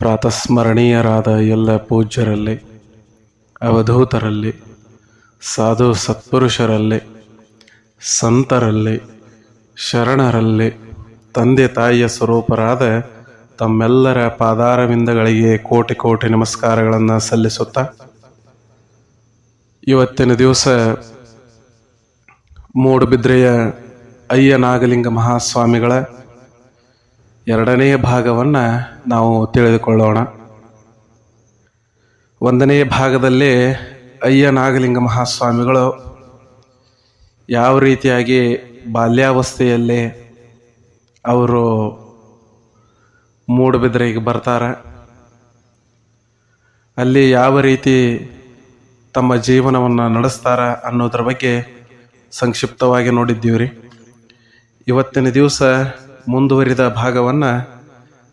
ಪ್ರಾತಸ್ಮರಣೀಯರಾದ ಎಲ್ಲ ಪೂಜ್ಯರಲ್ಲಿ, ಅವಧೂತರಲ್ಲಿ, ಸಾಧು ಸತ್ಪುರುಷರಲ್ಲಿ, ಸಂತರಲ್ಲಿ, ಶರಣರಲ್ಲಿ, ತಂದೆ ತಾಯಿಯ ಸ್ವರೂಪರಾದ ತಮ್ಮೆಲ್ಲರ ಪಾದಾರವಿಂದಗಳಿಗೆ ಕೋಟಿ ಕೋಟಿ ನಮಸ್ಕಾರಗಳನ್ನು ಸಲ್ಲಿಸುತ್ತಾ, ಇವತ್ತಿನ ದಿವಸ ಮೂಡುಬಿದ್ರೆಯ ಅಯ್ಯ ನಾಗಲಿಂಗ ಮಹಾಸ್ವಾಮಿಗಳ ಎರಡನೇ ಭಾಗವನ್ನು ನಾವು ತಿಳಿದುಕೊಳ್ಳೋಣ. ಒಂದನೆಯ ಭಾಗದಲ್ಲಿ ಅಯ್ಯ ನಾಗಲಿಂಗ ಮಹಾಸ್ವಾಮಿಗಳು ಯಾವ ರೀತಿಯಾಗಿ ಬಾಲ್ಯಾವಸ್ಥೆಯಲ್ಲಿ ಅವರು ಮೂಡುಬಿದ್ರೆಗೆ ಬರ್ತಾರೆ, ಅಲ್ಲಿ ಯಾವ ರೀತಿ ತಮ್ಮ ಜೀವನವನ್ನು ನಡೆಸ್ತಾರ ಅನ್ನೋದ್ರ ಬಗ್ಗೆ ಸಂಕ್ಷಿಪ್ತವಾಗಿ ನೋಡಿದ್ದೀವಿ ರೀ ಇವತ್ತಿನ ದಿವಸ ಮುಂದುವರಿದ ಭಾಗವನ್ನು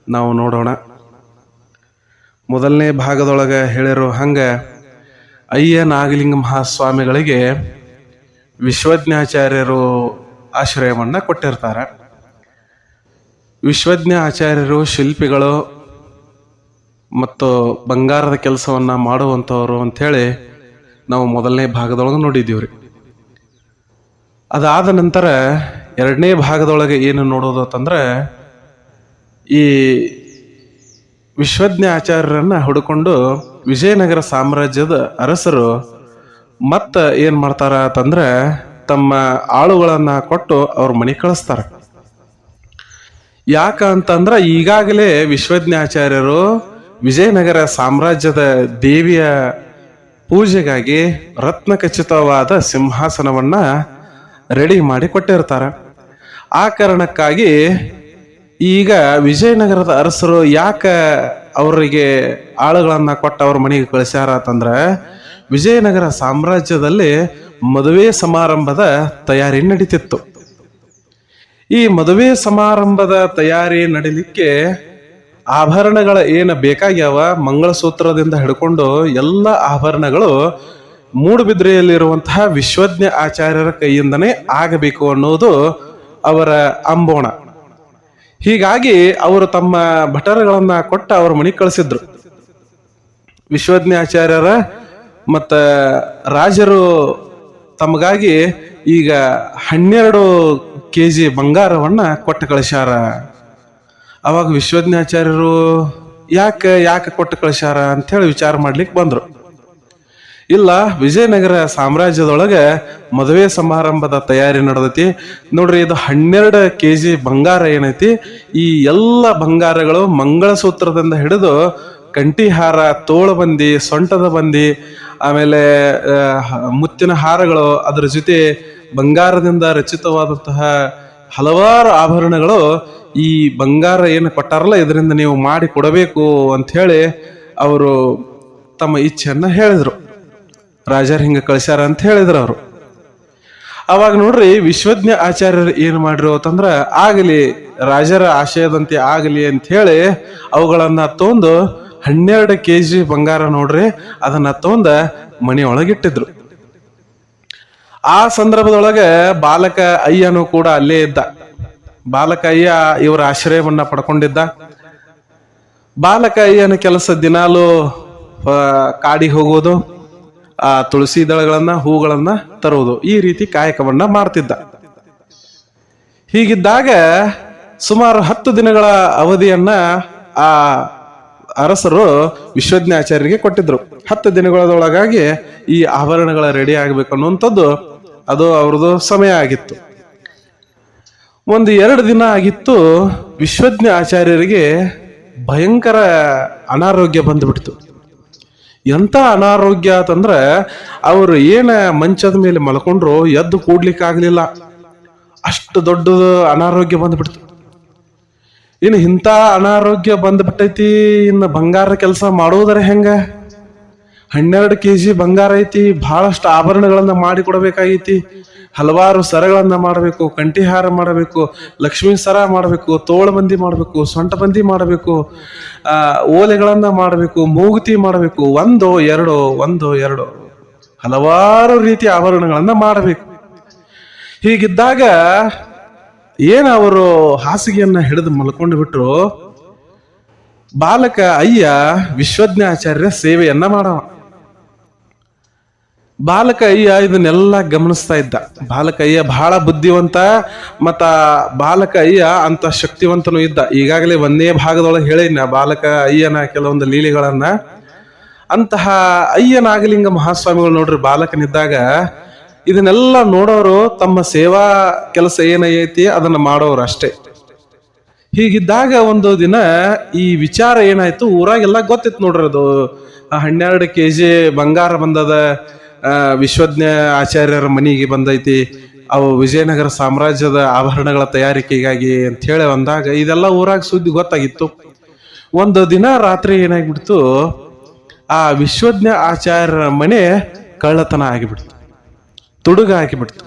ನಾವು ನೋಡೋಣ. ಮೊದಲನೇ ಭಾಗದೊಳಗೆ ಹೇಳಿರೋ ಹಂಗೆ ಅಯ್ಯ ನಾಗಲಿಂಗ ಮಹಾಸ್ವಾಮಿಗಳಿಗೆ ವಿಶ್ವಜ್ಞಾಚಾರ್ಯರು ಆಶ್ರಯವನ್ನು ಕೊಟ್ಟಿರ್ತಾರೆ. ವಿಶ್ವಜ್ಞ ಆಚಾರ್ಯರು ಶಿಲ್ಪಿಗಳು ಮತ್ತು ಬಂಗಾರದ ಕೆಲಸವನ್ನು ಮಾಡುವಂಥವ್ರು ಅಂಥೇಳಿ ನಾವು ಮೊದಲನೇ ಭಾಗದೊಳಗೆ ನೋಡಿದ್ದೀವಿ ರೀ ಅದಾದ ನಂತರ ಎರಡನೇ ಭಾಗದೊಳಗೆ ಏನು ನೋಡೋದು ಅಂತಂದ್ರೆ, ಈ ವಿಶ್ವಜ್ಞ ಆಚಾರ್ಯರನ್ನ ಹುಡುಕೊಂಡು ವಿಜಯನಗರ ಸಾಮ್ರಾಜ್ಯದ ಅರಸರು ಮತ್ತೆ ಏನು ಮಾಡ್ತಾರ ಅಂತಂದ್ರೆ, ತಮ್ಮ ಆಳುಗಳನ್ನು ಕೊಟ್ಟು ಅವ್ರ ಮನೆ ಕಳಿಸ್ತಾರೆ. ಯಾಕ ಅಂತಂದ್ರ, ಈಗಾಗಲೇ ವಿಶ್ವಜ್ಞಾಚಾರ್ಯರು ವಿಜಯನಗರ ಸಾಮ್ರಾಜ್ಯದ ದೇವಿಯ ಪೂಜೆಗಾಗಿ ರತ್ನ ಖಚಿತವಾದ ಸಿಂಹಾಸನವನ್ನ ರೆಡಿ ಮಾಡಿ ಕೊಟ್ಟಿರ್ತಾರೆ. ಆ ಕಾರಣಕ್ಕಾಗಿ ಈಗ ವಿಜಯನಗರದ ಅರಸರು ಯಾಕೆ ಅವರಿಗೆ ಆಳುಗಳನ್ನು ಕೊಟ್ಟು ಅವ್ರ ಮನೆಗೆ ಕಳಿಸ್ಯಾರ ಅಂತಂದ್ರೆ, ವಿಜಯನಗರ ಸಾಮ್ರಾಜ್ಯದಲ್ಲಿ ಮದುವೆ ಸಮಾರಂಭದ ತಯಾರಿ ನಡೀತಿತ್ತು. ಈ ಮದುವೆ ಸಮಾರಂಭದ ತಯಾರಿ ನಡಿಲಿಕ್ಕೆ ಆಭರಣಗಳ ಏನು ಬೇಕಾಗ್ಯಾವ, ಮಂಗಳಸೂತ್ರದಿಂದ ಹಿಡ್ಕೊಂಡು ಎಲ್ಲ ಆಭರಣಗಳು ಮೂಡುಬಿದ್ರೆಯಲ್ಲಿರುವಂತಹ ವಿಶ್ವಜ್ಞ ಆಚಾರ್ಯರ ಕೈಯಿಂದನೇ ಆಗಬೇಕು ಅನ್ನೋದು ಅವರ ಅಂಬೋಣ. ಹೀಗಾಗಿ ಅವರು ತಮ್ಮ ಭಟರುಗಳನ್ನ ಕೊಟ್ಟು ಅವ್ರ ಮನೆಗೆ ಕಳಿಸಿದ್ರು. ವಿಶ್ವಜ್ಞ ಆಚಾರ್ಯರ ಮತ್ತ ರಾಜರು ತಮಗಾಗಿ ಈಗ ಹನ್ನೆರಡು ಕೆ ಜಿ ಬಂಗಾರವನ್ನ ಕೊಟ್ಟು ಕಳಿಸ್ಯಾರ. ಅವಾಗ ವಿಶ್ವಜ್ಞಾಚಾರ್ಯರು ಯಾಕೆ ಯಾಕೆ ಕೊಟ್ಟು ಕಳಿಸ್ಯಾರ ಹೇಳಿ ವಿಚಾರ ಮಾಡ್ಲಿಕ್ಕೆ ಬಂದ್ರು. ಇಲ್ಲ, ವಿಜಯನಗರ ಸಾಮ್ರಾಜ್ಯದೊಳಗೆ ಮದುವೆ ಸಮಾರಂಭದ ತಯಾರಿ ನಡೆದೈತಿ. ನೋಡ್ರಿ, ಇದು ಹನ್ನೆರಡು ಕೆ ಜಿ ಬಂಗಾರ ಏನೈತಿ. ಈ ಎಲ್ಲ ಬಂಗಾರಗಳು ಮಂಗಳಸೂತ್ರದಿಂದ ಹಿಡಿದು ಕಂಠಿಹಾರ, ತೋಳು ಬಂದಿ, ಸೊಂಟದ ಬಂದಿ, ಆಮೇಲೆ ಮುತ್ತಿನ ಹಾರಗಳು, ಅದರ ಜೊತೆ ಬಂಗಾರದಿಂದ ರಚಿತವಾದಂತಹ ಹಲವಾರು ಆಭರಣಗಳು ಈ ಬಂಗಾರ ಏನು ಕೊಟ್ಟಾರಲ್ಲ, ಇದರಿಂದ ನೀವು ಮಾಡಿ ಕೊಡಬೇಕು ಅಂತ ಹೇಳಿ ಅವರು ತಮ್ಮ ಇಚ್ಛೆಯನ್ನು ಹೇಳಿದ್ರು. ರಾಜರು ಹಿಂಗ ಕಳಿಸ್ಯಾರ ಅಂತ ಹೇಳಿದ್ರು ಅವರು. ಅವಾಗ ನೋಡ್ರಿ ವಿಶ್ವಜ್ಞ ಆಚಾರ್ಯರು ಏನು ಮಾಡ್ರು ಅಂತಂದ್ರೆ ಆಗಲಿ ರಾಜರ ಆಶಯದಂತೆ ಆಗಲಿ ಅಂತ ಹೇಳಿ ಅವುಗಳನ್ನ ತೊಂದು ಹನ್ನೆರಡು ಕೆ ಜಿ ಬಂಗಾರ ನೋಡ್ರಿ ಅದನ್ನ ತೊಂದ ಮನೆಯೊಳಗಿಟ್ಟಿದ್ರು. ಆ ಸಂದರ್ಭದೊಳಗೆ ಬಾಲಕ ಅಯ್ಯನು ಕೂಡ ಅಲ್ಲೇ ಇದ್ದ. ಬಾಲಕ ಅಯ್ಯ ಇವರ ಆಶ್ರಯವನ್ನ ಪಡ್ಕೊಂಡಿದ್ದ. ಬಾಲಕ ಅಯ್ಯನ ಕೆಲಸ ದಿನಾಲು ಕಾಡಿಗೆ ಹೋಗೋದು. ಆ ತುಳಸಿ ದಳಗಳನ್ನ, ಹೂಗಳನ್ನ ತರುವುದು. ಈ ರೀತಿ ಕಾಯಕವನ್ನ ಮಾಡ್ತಿದ್ದ. ಹೀಗಿದ್ದಾಗ ಸುಮಾರು ಹತ್ತು ದಿನಗಳ ಅವಧಿಯನ್ನ ಆ ಅರಸರು ವಿಶ್ವಜ್ಞಾಚಾರ್ಯರಿಗೆ ಕೊಟ್ಟಿದ್ರು. ಹತ್ತು ದಿನಗಳೊಳಗಾಗಿ ಈ ಆಭರಣಗಳ ರೆಡಿ ಆಗಬೇಕು ಅನ್ನುವಂಥದ್ದು ಅದು ಅವ್ರದ್ದು ಸಮಯ ಆಗಿತ್ತು. ಒಂದು ಎರಡು ದಿನ ಆಗಿತ್ತು ವಿಶ್ವಜ್ಞ ಆಚಾರ್ಯರಿಗೆ ಭಯಂಕರ ಅನಾರೋಗ್ಯ ಬಂದ್ಬಿಡ್ತು. ಎಂತ ಅನಾರೋಗ್ಯ ಅಂತಂದ್ರೆ ಅವರು ಏನ ಮಂಚದ ಮೇಲೆ ಮಲ್ಕೊಂಡ್ರು ಎದ್ದು ಕೂಡ್ಲಿಕ್ಕೆ ಆಗ್ಲಿಲ್ಲ ಅಷ್ಟು ದೊಡ್ಡ ಅನಾರೋಗ್ಯ ಬಂದ್ಬಿಡ್ತು. ಇನ್ನು ಇಂಥ ಅನಾರೋಗ್ಯ ಬಂದ್ಬಿಟ್ಟೈತಿ, ಇನ್ನು ಬಂಗಾರ ಕೆಲಸ ಮಾಡೋದರ ಹೆಂಗ? ಹನ್ನೆರಡು ಕೆ ಜಿ ಬಂಗಾರ ಐತಿ ಬಹಳಷ್ಟು ಆಭರಣಗಳನ್ನ ಮಾಡಿ ಕೊಡಬೇಕಾಗೈತಿ ಹಲವಾರು ಸರಗಳನ್ನ ಮಾಡಬೇಕು ಕಂಠಿಹಾರ ಮಾಡಬೇಕು, ಲಕ್ಷ್ಮೀ ಸರ ಮಾಡಬೇಕು ತೋಳಬಂದಿ ಮಾಡಬೇಕು ಸೊಂಟಬಂದಿ ಮಾಡಬೇಕು ಓಲೆಗಳನ್ನು ಓಲೆಗಳನ್ನ ಮಾಡಬೇಕು, ಮೂಗುತಿ ಮಾಡಬೇಕು, ಒಂದು, ಎರಡು ಒಂದು, ಎರಡು. ಹಲವಾರು ರೀತಿಯ ಆಭರಣಗಳನ್ನ ಮಾಡಬೇಕು. ಹೀಗಿದ್ದಾಗ ಏನು ಅವರು ಹಾಸಿಗೆಯನ್ನ ಹಿಡಿದು ಮಲ್ಕೊಂಡು ಬಿಟ್ಟರು ಬಾಲಕ ಅಯ್ಯ ವಿಶ್ವಜ್ಞಾಚಾರ್ಯ ಸೇವೆಯನ್ನ ಮಾಡವ. ಬಾಲಕ ಅಯ್ಯ ಇದನ್ನೆಲ್ಲ ಗಮನಿಸ್ತಾ ಇದ್ದ. ಬಾಲಕಯ್ಯ ಬಹಳ ಬುದ್ಧಿವಂತ, ಮತ್ತ ಬಾಲಕ ಅಯ್ಯ ಅಂತ ಶಕ್ತಿವಂತನು ಇದ್ದ. ಈಗಾಗಲೇ ಒಂದೇ ಭಾಗದೊಳಗೆ ಹೇಳಿನ ಬಾಲಕ ಅಯ್ಯನ ಕೆಲವೊಂದು ಲೀಲೆಗಳನ್ನ. ಅಂತಹ ಅಯ್ಯನಾಗಲಿಂಗ ಮಹಾಸ್ವಾಮಿಗಳು ನೋಡ್ರಿ, ಬಾಲಕನಿದ್ದಾಗ ಇದನ್ನೆಲ್ಲ ನೋಡೋರು ತಮ್ಮ ಸೇವಾ ಕೆಲಸ ಏನೈತಿ ಅದನ್ನ ಮಾಡೋರು ಅಷ್ಟೇ. ಹೀಗಿದ್ದಾಗ ಒಂದು ದಿನ ಈ ವಿಚಾರ ಏನಾಯ್ತು? ಊರಾಗೆಲ್ಲ ಗೊತ್ತಿತ್ತು ನೋಡ್ರಿ ಅದು. ಹನ್ನೆರಡು ಕೆ ಜಿ ಬಂಗಾರ ಬಂದದ. ವಿಶ್ವಜ್ಞ ಆಚಾರ್ಯರ ಮನೆಗೆ ಬಂದೈತಿ. ಅವು ವಿಜಯನಗರ ಸಾಮ್ರಾಜ್ಯದ ಆಭರಣಗಳ ತಯಾರಿಕೆಗಾಗಿ ಅಂತ ಹೇಳಿ ಬಂದಾಗ ಇದೆಲ್ಲ ಊರಾಗ ಸುದ್ದಿ ಗೊತ್ತಾಗಿತ್ತು. ಒಂದು ದಿನ ರಾತ್ರಿ ಏನಾಗ್ಬಿಡ್ತು, ಆ ವಿಶ್ವಜ್ಞ ಆಚಾರ್ಯರ ಮನೆ ಕಳ್ಳತನ ಆಗಿಬಿಡ್ತು. ತುಡುಗ ಆಗಿಬಿಡ್ತು.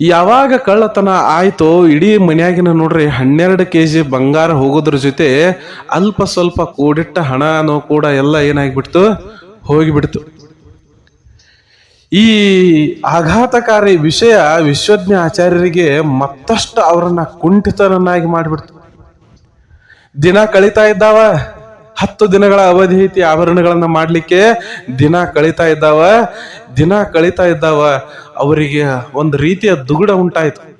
ಯಾವಾಗ ಕಳ್ಳತನ ಆಯಿತು ಇಡೀ ಮನೆಯಾಗಿನ ನೋಡ್ರಿ ಹನ್ನೆರಡು ಕೆ ಜಿ ಬಂಗಾರ ಹೋಗೋದ್ರ ಜೊತೆ ಅಲ್ಪ ಸ್ವಲ್ಪ ಕೂಡಿಟ್ಟ ಹಣನೂ ಕೂಡ ಎಲ್ಲ ಏನಾಗ್ಬಿಡ್ತು, ಹೋಗಿಬಿಡ್ತು. ಈ ಆಘಾತಕಾರಿ ವಿಷಯ ವಿಶ್ವಜ್ಞ ಆಚಾರ್ಯರಿಗೆ ಮತ್ತಷ್ಟು ಅವರನ್ನ ಕುಂಠಿತರನ್ನಾಗಿ ಮಾಡಿಬಿಡ್ತು. ದಿನ ಕಳೀತಾ ಇದ್ದಾವ, ಹತ್ತು ದಿನಗಳ ಅವಧಿ ಐತಿ ಆಭರಣಗಳನ್ನ ಮಾಡಲಿಕ್ಕೆ. ದಿನ ಕಳೀತಾ ಇದ್ದಾವ, ದಿನ ಕಳೀತಾ ಇದ್ದಾವ, ಅವರಿಗೆ ಒಂದು ರೀತಿಯ ದುಗುಡ ಉಂಟಾಯ್ತು.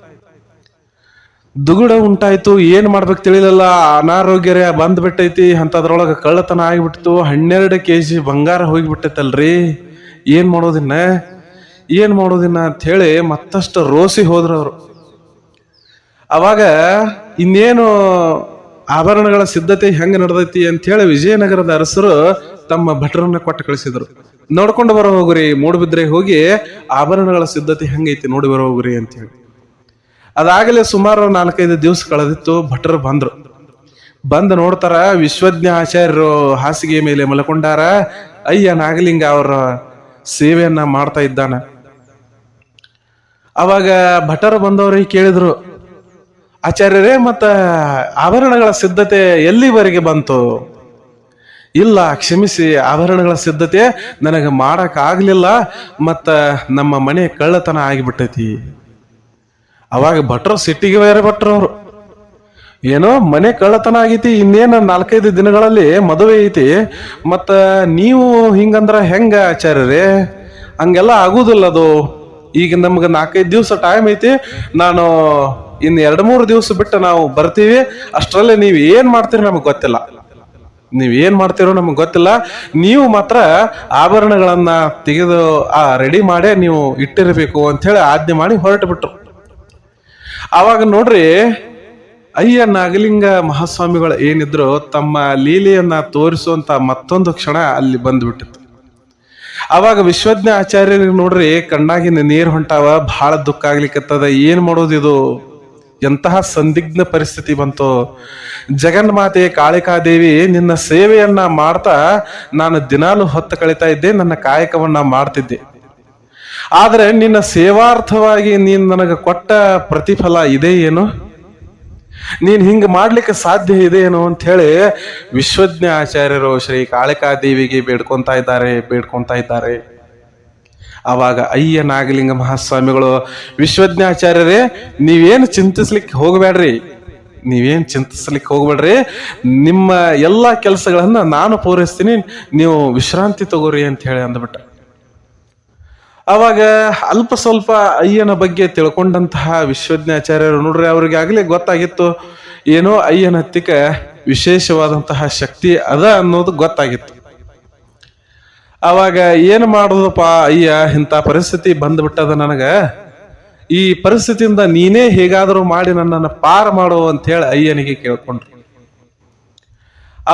ದುಗುಡ ಉಂಟಾಯ್ತು, ಏನ್ ಮಾಡ್ಬೇಕು ತಿಳಿಲಿಲ್ಲ. ಅನಾರೋಗ್ಯರೇ ಬಂದ್ಬಿಟ್ಟೈತಿ ಅಂತದ್ರೊಳಗ ಕಳ್ಳತನ ಆಗಿಬಿಡ್ತು. ಹನ್ನೆರಡು ಕೆ ಜಿ ಬಂಗಾರ ಹೋಗಿಬಿಟ್ಟೈತಲ್ರಿ. ಏನ್ ಮಾಡೋದಿನ್ನ ಏನ್ ಮಾಡೋದಿನ್ನ ಅಂತ ಹೇಳಿ ಮತ್ತಷ್ಟು ರೋಸಿ ಹೋದ್ರು ಅವರು. ಅವಾಗ ಇನ್ನೇನು ಆಭರಣಗಳ ಸಿದ್ಧತೆ ಹೆಂಗ ನಡೆದೈತಿ ಅಂತ ಹೇಳಿ ವಿಜಯನಗರದ ಅರಸರು ತಮ್ಮ ಭಟ್ರನ್ನ ಕೊಟ್ಟು ಕಳಿಸಿದ್ರು. ನೋಡ್ಕೊಂಡು ಬರೋ ಹೋಗ್ರಿ, ಮೂಡುಬಿದ್ರೆ ಹೋಗಿ ಆಭರಣಗಳ ಸಿದ್ಧತೆ ಹೆಂಗೈತಿ ನೋಡಿ ಬರೋ ಹೋಗ್ರಿ ಅಂತ ಹೇಳಿ. ಅದಾಗಲೇ ಸುಮಾರು ನಾಲ್ಕೈದು ದಿವಸ ಕಳೆದಿತ್ತು, ಭಟ್ರು ಬಂದ್ರು. ಬಂದು ನೋಡ್ತಾರ ವಿಶ್ವಜ್ಞ ಆಚಾರ್ಯರು ಹಾಸಿಗೆ ಮೇಲೆ ಮಲ್ಕೊಂಡಾರ, ಅಯ್ಯ ನಾಗಲಿಂಗ ಅವರ ಸೇವೆಯನ್ನ ಮಾಡ್ತಾ ಇದ್ದಾನೆ. ಅವಾಗ ಭಟರು ಬಂದವ್ರಿಗೆ ಕೇಳಿದ್ರು, ಆಚಾರ್ಯರೇ, ಮತ್ತ ಆಭರಣಗಳ ಸಿದ್ಧತೆ ಎಲ್ಲಿವರೆಗೆ ಬಂತು? ಇಲ್ಲ, ಕ್ಷಮಿಸಿ, ಆಭರಣಗಳ ಸಿದ್ಧತೆ ನನಗೆ ಮಾಡಕ್ ಆಗ್ಲಿಲ್ಲ ಮತ್ತ ನಮ್ಮ ಮನೆ ಕಳ್ಳತನ ಆಗಿಬಿಟ್ಟೈತಿ. ಅವಾಗ ಭಟ್ರು ಸಿಟ್ಟಿಗೆ ಬೇರೆ ಭಟ್ರು ಅವರು. ಏನೋ ಮನೆ ಕಳ್ಳತನ ಆಗೈತಿ, ಇನ್ನೇನು ನಾಲ್ಕೈದು ದಿನಗಳಲ್ಲಿ ಮದುವೆ ಐತಿ, ಮತ್ತು ನೀವು ಹಿಂಗಂದ್ರ ಹೆಂಗ ಆಚಾರ್ಯರೇ? ಹಂಗೆಲ್ಲ ಆಗುದಿಲ್ಲ ಅದು. ಈಗ ನಮ್ಗೆ ನಾಲ್ಕೈದು ದಿವಸ ಟೈಮ್ ಐತಿ, ನಾನು ಇನ್ನು ಎರಡು ಮೂರು ದಿವಸ ಬಿಟ್ಟು ನಾವು ಬರ್ತೀವಿ, ಅಷ್ಟರಲ್ಲೇ ನೀವು ಏನು ಮಾಡ್ತೀರಿ ನಮಗೆ ಗೊತ್ತಿಲ್ಲ. ನೀವು ಏನು ಮಾಡ್ತೀರೋ ನಮಗೆ ಗೊತ್ತಿಲ್ಲ. ನೀವು ಮಾತ್ರ ಆಭರಣಗಳನ್ನು ತೆಗೆದು, ಆ ರೆಡಿ ಮಾಡೇ ನೀವು ಇಟ್ಟಿರಬೇಕು ಅಂತ ಹೇಳಿ ಆಜ್ಞೆ ಮಾಡಿ ಹೊರಟು ಬಿಟ್ರು ಆವಾಗ ನೋಡ್ರಿ ಅಯ್ಯ ನಾಗಲಿಂಗ ಮಹಾಸ್ವಾಮಿಗಳು ಏನಿದ್ರು ತಮ್ಮ ಲೀಲೆಯನ್ನ ತೋರಿಸುವಂತ ಮತ್ತೊಂದು ಕ್ಷಣ ಅಲ್ಲಿ ಬಂದ್ಬಿಟ್ಟಿತ್ತು. ಅವಾಗ ವಿಶ್ವಜ್ಞ ಆಚಾರ್ಯರಿಗೆ ನೋಡ್ರಿ, ಕಣ್ಣಾಗಿನ ನೀರು ಹೊಂಟಾವ ಬಹಳ ದುಃಖ ಆಗ್ಲಿಕ್ಕತ್ತದ ಏನ್ ಮಾಡೋದಿದು? ಎಂತಹ ಸಂದಿಗ್ಧ ಪರಿಸ್ಥಿತಿ ಬಂತು. ಜಗನ್ಮಾತೆ ಕಾಳಿಕಾದೇವಿ, ನಿನ್ನ ಸೇವೆಯನ್ನ ಮಾಡ್ತಾ ನಾನು ದಿನಾಲು ಹೊತ್ತು ಕಳೀತಾ ಇದ್ದೆ, ನನ್ನ ಕಾಯಕವನ್ನ ಮಾಡ್ತಿದ್ದೆ. ಆದ್ರೆ ನಿನ್ನ ಸೇವಾರ್ಥವಾಗಿ ನೀನು ನನಗೆ ಕೊಟ್ಟ ಪ್ರತಿಫಲ ಇದೆ ಏನು? ನೀನ್ ಹಿಂಗೆ ಮಾಡ್ಲಿಕ್ಕೆ ಸಾಧ್ಯ ಇದೆ ಏನು ಅಂತ ಹೇಳಿ ವಿಶ್ವಜ್ಞ ಆಚಾರ್ಯರು ಶ್ರೀ ಕಾಳಿಕಾದೇವಿಗೆ ಬೇಡ್ಕೊತಾ ಇದ್ದಾರೆ ಬೇಡ್ಕೊತಾ ಇದ್ದಾರೆ. ಆವಾಗ ಅಯ್ಯ ನಾಗಲಿಂಗ ಮಹಾಸ್ವಾಮಿಗಳು, ವಿಶ್ವಜ್ಞಾಚಾರ್ಯರೇ, ನೀವೇನು ಚಿಂತಿಸ್ಲಿಕ್ಕೆ ಹೋಗಬೇಡ್ರಿ. ನೀವೇನು ಚಿಂತಿಸ್ಲಿಕ್ಕೆ ಹೋಗ್ಬೇಡ್ರಿ. ನಿಮ್ಮ ಎಲ್ಲ ಕೆಲಸಗಳನ್ನು ನಾನು ಪೂರೈಸ್ತೀನಿ. ನೀವು ವಿಶ್ರಾಂತಿ ತಗೋರಿ ಅಂತ ಹೇಳಿ ಅಂದ್ಬಿಟ್ಟ. ಅವಾಗ ಅಲ್ಪ ಸ್ವಲ್ಪ ಅಯ್ಯನ ಬಗ್ಗೆ ತಿಳ್ಕೊಂಡಂತಹ ವಿಶ್ವಜ್ಞಾಚಾರ್ಯರು ನೋಡ್ರಿ ಅವ್ರಿಗೆ ಆಗಲೇ ಗೊತ್ತಾಗಿತ್ತು. ಏನೋ ಅಯ್ಯನ ಹತ್ತಿಕ ವಿಶೇಷವಾದಂತಹ ಶಕ್ತಿ ಅದ ಅನ್ನೋದು ಗೊತ್ತಾಗಿತ್ತು. ಅವಾಗ ಏನು ಮಾಡೋದಪ್ಪ ಅಯ್ಯ, ಇಂಥ ಪರಿಸ್ಥಿತಿ ಬಂದ್ಬಿಟ್ಟದ ನನಗ? ಈ ಪರಿಸ್ಥಿತಿಯಿಂದ ನೀನೇ ಹೇಗಾದರೂ ಮಾಡಿ ನನ್ನನ್ನು ಪಾರ ಮಾಡು ಅಂತ ಹೇಳಿ ಅಯ್ಯನಿಗೆ ಕೇಳ್ಕೊಂಡ್ರು.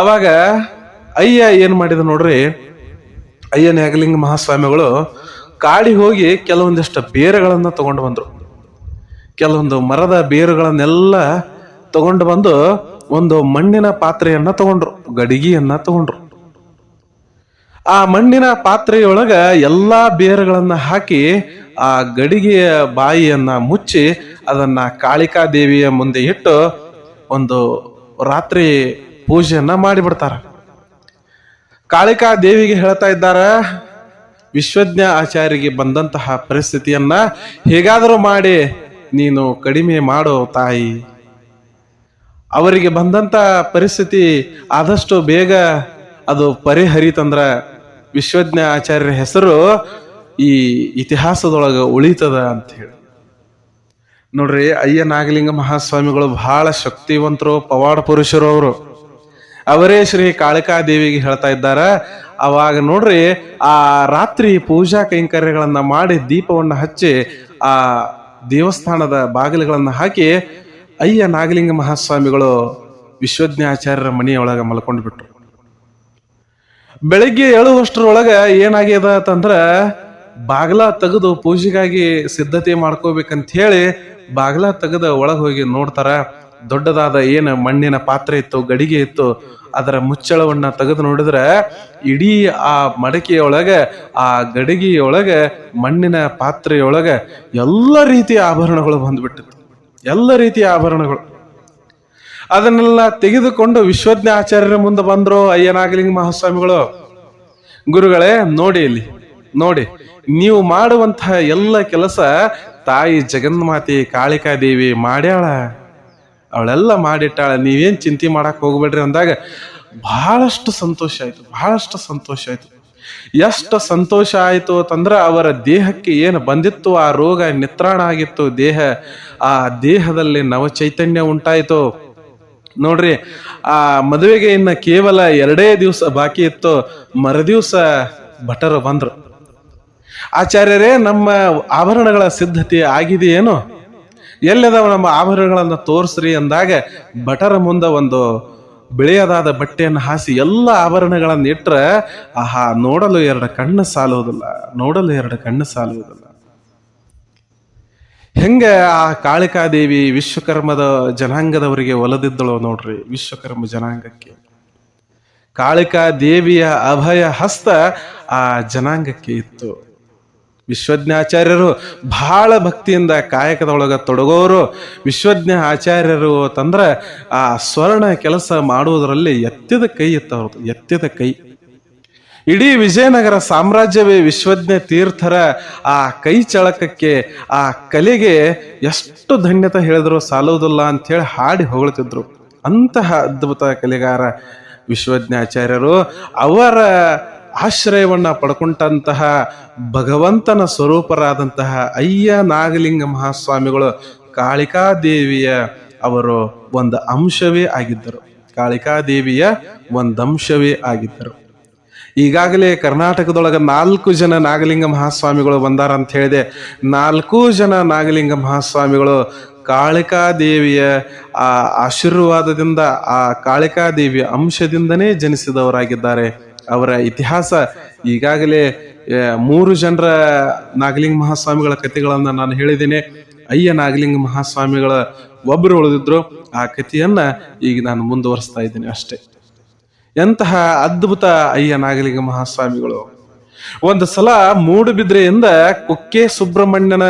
ಅವಾಗ ಅಯ್ಯ ಏನು ಮಾಡಿದ ನೋಡ್ರಿ, ಅಯ್ಯನ ಹೆಗಲಿಂಗ ಮಹಾಸ್ವಾಮಿಗಳು ಕಾಡಿಗೆ ಹೋಗಿ ಕೆಲವೊಂದಿಷ್ಟು ಬೇರುಗಳನ್ನು ತಗೊಂಡು ಬಂದರು. ಕೆಲವೊಂದು ಮರದ ಬೇರುಗಳನ್ನೆಲ್ಲ ತಗೊಂಡು ಬಂದು ಒಂದು ಮಣ್ಣಿನ ಪಾತ್ರೆಯನ್ನ ತಗೊಂಡ್ರು, ಗಡಿಗೆಯನ್ನ ತಗೊಂಡ್ರು. ಆ ಮಣ್ಣಿನ ಪಾತ್ರೆಯೊಳಗ ಎಲ್ಲಾ ಬೇರುಗಳನ್ನ ಹಾಕಿ ಆ ಗಡಿಗೆಯ ಬಾಯಿಯನ್ನ ಮುಚ್ಚಿ ಅದನ್ನ ಕಾಳಿಕಾ ದೇವಿಯ ಮುಂದೆ ಇಟ್ಟು ಒಂದು ರಾತ್ರಿ ಪೂಜೆಯನ್ನ ಮಾಡಿಬಿಡ್ತಾರ. ಕಾಳಿಕಾ ದೇವಿಗೆ ಹೇಳ್ತಾ ಇದ್ದಾರ ವಿಶ್ವಜ್ಞ ಆಚಾರ್ಯರಿಗೆ ಬಂದಂತಹ ಪರಿಸ್ಥಿತಿಯನ್ನ ಹೇಗಾದರೂ ಮಾಡಿ ನೀನು ಕಡಿಮೆ ಮಾಡೋ ತಾಯಿ. ಅವರಿಗೆ ಬಂದಂತ ಪರಿಸ್ಥಿತಿ ಆದಷ್ಟು ಬೇಗ ಅದು ಪರಿಹರಿತಂದ್ರ ವಿಶ್ವಜ್ಞ ಆಚಾರ್ಯರ ಹೆಸರು ಈ ಇತಿಹಾಸದೊಳಗೆ ಉಳಿತದ ಅಂತ ಹೇಳಿ. ನೋಡ್ರಿ ಅಯ್ಯ ನಾಗಲಿಂಗ ಮಹಾಸ್ವಾಮಿಗಳು ಬಹಳ ಶಕ್ತಿವಂತರು ಪವಾಡ ಪುರುಷರು ಅವರು. ಅವರೇ ಶ್ರೀ ಕಾಳಿಕಾ ದೇವಿಗೆ ಹೇಳ್ತಾ ಇದ್ದಾರ. ಅವಾಗ ನೋಡ್ರಿ, ಆ ರಾತ್ರಿ ಪೂಜಾ ಕೈಂಕರ್ಯಗಳನ್ನ ಮಾಡಿ ದೀಪವನ್ನು ಹಚ್ಚಿ, ಆ ದೇವಸ್ಥಾನದ ಬಾಗಿಲುಗಳನ್ನ ಹಾಕಿ, ಅಯ್ಯ ನಾಗಲಿಂಗ ಮಹಾಸ್ವಾಮಿಗಳು ವಿಶ್ವಜ್ಞಾಚಾರ್ಯರ ಮನೆಯೊಳಗ ಮಲ್ಕೊಂಡು ಬಿಟ್ರು ಬೆಳಿಗ್ಗೆ ಏಳುವಷ್ಟರೊಳಗೆ ಏನಾಗ್ಯದ ಅಂತಂದ್ರ, ಬಾಗ್ಲ ತೆಗೆದು ಪೂಜೆಗಾಗಿ ಸಿದ್ಧತೆ ಮಾಡ್ಕೋಬೇಕಂತ ಹೇಳಿ ಬಾಗ್ಲ ತೆಗೆದ ಒಳಗೆ ಹೋಗಿ ನೋಡ್ತಾರ. ದೊಡ್ಡದಾದ ಏನು ಮಣ್ಣಿನ ಪಾತ್ರೆ ಇತ್ತು, ಗಡಿಗೆ ಇತ್ತು, ಅದರ ಮುಚ್ಚಳವನ್ನ ತೆಗೆದು ನೋಡಿದ್ರೆ ಇಡೀ ಆ ಮಡಕೆಯೊಳಗೆ, ಆ ಗಡಿಗೆಯೊಳಗೆ, ಮಣ್ಣಿನ ಪಾತ್ರೆಯೊಳಗೆ ಎಲ್ಲ ರೀತಿಯ ಆಭರಣಗಳು ಬಂದ್ಬಿಟ್ಟಿತ್ತು. ಎಲ್ಲ ರೀತಿಯ ಆಭರಣಗಳು. ಅದನ್ನೆಲ್ಲ ತೆಗೆದುಕೊಂಡು ವಿಶ್ವಜ್ಞ ಆಚಾರ್ಯರ ಮುಂದೆ ಬಂದ್ರು ಅಯ್ಯನಾಗಲಿಂಗ ಮಹಾಸ್ವಾಮಿಗಳು. ಗುರುಗಳೇ, ನೋಡಿ ಇಲ್ಲಿ, ನೋಡಿ, ನೀವು ಮಾಡುವಂತಹ ಎಲ್ಲ ಕೆಲಸ ತಾಯಿ ಜಗನ್ಮಾತೆ ಕಾಳಿಕಾ ದೇವಿ ಮಾಡ್ಯಾಳ. ಅವಳೆಲ್ಲ ಮಾಡಿಟ್ಟಾಳೆ, ನೀವೇನು ಚಿಂತೆ ಮಾಡಕ್ಕೆ ಹೋಗ್ಬೇಡ್ರಿ ಅಂದಾಗ ಬಹಳಷ್ಟು ಸಂತೋಷ ಆಯ್ತು, ಬಹಳಷ್ಟು ಸಂತೋಷ ಆಯ್ತು. ಎಷ್ಟು ಸಂತೋಷ ಆಯಿತು ಅಂತಂದ್ರೆ ಅವರ ದೇಹಕ್ಕೆ ಏನು ಬಂದಿತ್ತು ಆ ರೋಗ ನಿತ್ರಾಣ ಆಗಿತ್ತು, ದೇಹ, ಆ ದೇಹದಲ್ಲಿ ನವ ಚೈತನ್ಯ ಉಂಟಾಯಿತು. ನೋಡ್ರಿ, ಆ ಮದುವೆಗೆ ಇನ್ನು ಕೇವಲ ಎರಡೇ ದಿವಸ ಬಾಕಿ ಇತ್ತು, ಮರುದಿವ್ಸ ಭಟರು ಬಂದ್ರು. ಆಚಾರ್ಯರೇ, ನಮ್ಮ ಆಭರಣಗಳ ಸಿದ್ಧತೆ ಆಗಿದೆಯೇನು? ಎಲ್ಲದಾವ ನಮ್ಮ ಆಭರಣಗಳನ್ನು ತೋರಿಸ್ರಿ ಅಂದಾಗ ಭಟರ ಮುಂದೆ ಒಂದು ಬಿಳಿಯದಾದ ಬಟ್ಟೆಯನ್ನು ಹಾಸಿ ಎಲ್ಲ ಆಭರಣಗಳನ್ನು ಇಟ್ಟರೆ ಆಹಾ, ನೋಡಲು ಎರಡು ಕಣ್ಣು ಸಾಲುವುದಿಲ್ಲ, ನೋಡಲು ಎರಡು ಕಣ್ಣು ಸಾಲುವುದಿಲ್ಲ. ಹೆಂಗ ಆ ಕಾಳಿಕಾದೇವಿ ವಿಶ್ವಕರ್ಮದ ಜನಾಂಗದವರಿಗೆ ಒಲದಿದ್ದಳು ನೋಡ್ರಿ, ವಿಶ್ವಕರ್ಮ ಜನಾಂಗಕ್ಕೆ. ಕಾಳಿಕಾ ದೇವಿಯ ಅಭಯ ಹಸ್ತ ಆ ಜನಾಂಗಕ್ಕೆ ಇತ್ತು. ವಿಶ್ವಜ್ಞ ಆಚಾರ್ಯರು ಬಹಳ ಭಕ್ತಿಯಿಂದ ಕಾಯಕದೊಳಗೆ ತೊಡಗೋರು. ವಿಶ್ವಜ್ಞ ಆಚಾರ್ಯರು ಅಂತಂದ್ರೆ ಆ ಸ್ವರ್ಣ ಕೆಲಸ ಮಾಡುವುದರಲ್ಲಿ ಎತ್ತಿದ ಕೈ ಇತ್ತು ಅವ್ರದ್ದು ಎತ್ತಿದ ಕೈ. ಇಡೀ ವಿಜಯನಗರ ಸಾಮ್ರಾಜ್ಯವೇ ವಿಶ್ವಜ್ಞ ತೀರ್ಥರ ಆ ಕೈ ಚಳಕಕ್ಕೆ, ಆ ಕಲೆಗೆ ಎಷ್ಟು ಧನ್ಯತೆ ಹೇಳಿದ್ರು ಸಾಲುವುದಿಲ್ಲ ಅಂತ ಹೇಳಿ ಹಾಡಿ ಹೊಗಳ್ತಿದ್ರು. ಅಂತಹ ಅದ್ಭುತ ಕಲೆಗಾರ ವಿಶ್ವಜ್ಞಾಚಾರ್ಯರು. ಅವರ ಆಶ್ರಯವನ್ನ ಪಡ್ಕೊಂಡಂತಹ ಭಗವಂತನ ಸ್ವರೂಪರಾದಂತಹ ಅಯ್ಯ ನಾಗಲಿಂಗ ಮಹಾಸ್ವಾಮಿಗಳು ಕಾಳಿಕಾದೇವಿಯ ಅವರು ಒಂದು ಅಂಶವೇ ಆಗಿದ್ದರು. ಕಾಳಿಕಾದೇವಿಯ ಅಂಶವೇ ಆಗಿದ್ದರು. ಈಗಾಗಲೇ ಕರ್ನಾಟಕದೊಳಗೆ ನಾಲ್ಕು ಜನ ನಾಗಲಿಂಗ ಮಹಾಸ್ವಾಮಿಗಳು ಬಂದಾರ ಅಂತ ಹೇಳಿದೆ, ನಾಲ್ಕು ಜನ ನಾಗಲಿಂಗ ಮಹಾಸ್ವಾಮಿಗಳು ಕಾಳಿಕಾದೇವಿಯ ಆ ಆಶೀರ್ವಾದದಿಂದ ಆ ಕಾಳಿಕಾದೇವಿಯ ಅಂಶದಿಂದನೇ ಜನಿಸಿದವರಾಗಿದ್ದಾರೆ. ಅವರ ಇತಿಹಾಸ ಈಗಾಗಲೇ ಮೂರು ಜನರ ನಾಗಲಿಂಗ ಮಹಾಸ್ವಾಮಿಗಳ ಕಥೆಗಳನ್ನ ನಾನು ಹೇಳಿದ್ದೇನೆ. ಅಯ್ಯ ನಾಗಲಿಂಗ ಮಹಾಸ್ವಾಮಿಗಳ ಒಬ್ಬರು ಉಳಿದಿದ್ರು. ಆ ಕಥೆಯನ್ನ ಈಗ ನಾನು ಮುಂದುವರಿಸ್ತಾ ಇದ್ದೀನಿ ಅಷ್ಟೇ. ಎಂತಹ ಅದ್ಭುತ ಅಯ್ಯ ನಾಗಲಿಂಗ ಮಹಾಸ್ವಾಮಿಗಳು. ಒಂದು ಸಲ ಮೂಡುಬಿದ್ರೆಯಿಂದ ಕುಕ್ಕೆ ಸುಬ್ರಹ್ಮಣ್ಯನ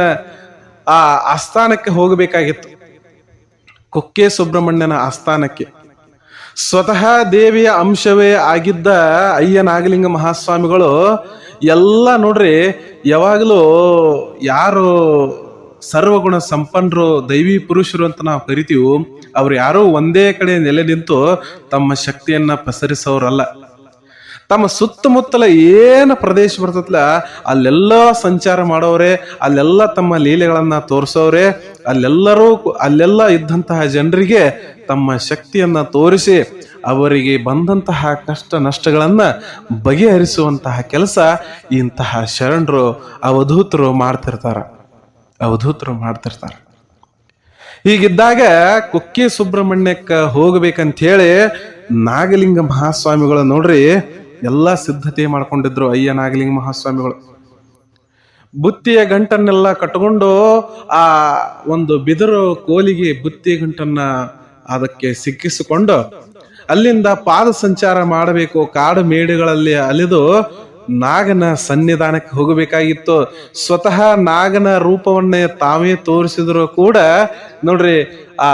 ಆ ಆಸ್ಥಾನಕ್ಕೆ ಹೋಗಬೇಕಾಗಿತ್ತು. ಕುಕ್ಕೆ ಸುಬ್ರಹ್ಮಣ್ಯನ ಆಸ್ಥಾನಕ್ಕೆ. ಸ್ವತಃ ದೇವಿಯ ಅಂಶವೇ ಆಗಿದ್ದ ಅಯ್ಯ ನಾಗಲಿಂಗ ಮಹಾಸ್ವಾಮಿಗಳು ಎಲ್ಲ ನೋಡ್ರಿ, ಯಾವಾಗಲೂ ಯಾರು ಸರ್ವಗುಣ ಸಂಪನ್ನರು ದೈವಿ ಪುರುಷರು ಅಂತ ನಾವು ಕರಿತೀವಿ, ಅವ್ರು ಯಾರೋ ಒಂದೇ ಕಡೆ ನೆಲೆ ನಿಂತು ತಮ್ಮ ಶಕ್ತಿಯನ್ನ ಪಸರಿಸೋರಲ್ಲ. ತಮ್ಮ ಸುತ್ತಮುತ್ತಲ ಏನು ಪ್ರದೇಶ ಬರ್ತತ್ಲ, ಅಲ್ಲೆಲ್ಲ ಸಂಚಾರ ಮಾಡೋರೆ ಅಲ್ಲೆಲ್ಲ ತಮ್ಮ ಲೀಲೆಗಳನ್ನ ತೋರಿಸೋರೆ ಅಲ್ಲೆಲ್ಲರೂ ಅಲ್ಲೆಲ್ಲ ಇದ್ದಂತಹ ಜನರಿಗೆ ತಮ್ಮ ಶಕ್ತಿಯನ್ನ ತೋರಿಸಿ ಅವರಿಗೆ ಬಂದಂತಹ ಕಷ್ಟ ನಷ್ಟಗಳನ್ನ ಬಗೆಹರಿಸುವಂತಹ ಕೆಲಸ ಇಂತಹ ಶರಣರು, ಅವಧೂತರು ಮಾಡ್ತಿರ್ತಾರ. ಅವಧೂತರು ಮಾಡ್ತಿರ್ತಾರೆ. ಹೀಗಿದ್ದಾಗ ಕುಕ್ಕೆ ಸುಬ್ರಹ್ಮಣ್ಯಕ್ಕ ಹೋಗ್ಬೇಕಂತ ಹೇಳಿ ನಾಗಲಿಂಗ ಮಹಾಸ್ವಾಮಿಗಳು ನೋಡ್ರಿ ಎಲ್ಲಾ ಸಿದ್ಧತೆ ಮಾಡ್ಕೊಂಡಿದ್ರು ಅಯ್ಯ ನಾಗಲಿಂಗ ಮಹಾಸ್ವಾಮಿಗಳು. ಬುತ್ತಿಯ ಗಂಟನ್ನೆಲ್ಲ ಕಟ್ಕೊಂಡು ಆ ಒಂದು ಬಿದಿರು ಕೋಲಿಗೆ ಬುತ್ತಿ ಗಂಟನ್ನ ಅದಕ್ಕೆ ಸಿಕ್ಕಿಸಿಕೊಂಡು ಅಲ್ಲಿಂದ ಪಾದ ಸಂಚಾರ ಮಾಡಬೇಕು. ಕಾಡು ಮೇಡುಗಳಲ್ಲಿ ಅಲಿದು ನಾಗನ ಸನ್ನಿಧಾನಕ್ಕೆ ಹೋಗಬೇಕಾಗಿತ್ತು. ಸ್ವತಃ ನಾಗನ ರೂಪವನ್ನೇ ತಾವೇ ತೋರಿಸಿದ್ರು ಕೂಡ ನೋಡ್ರಿ, ಆ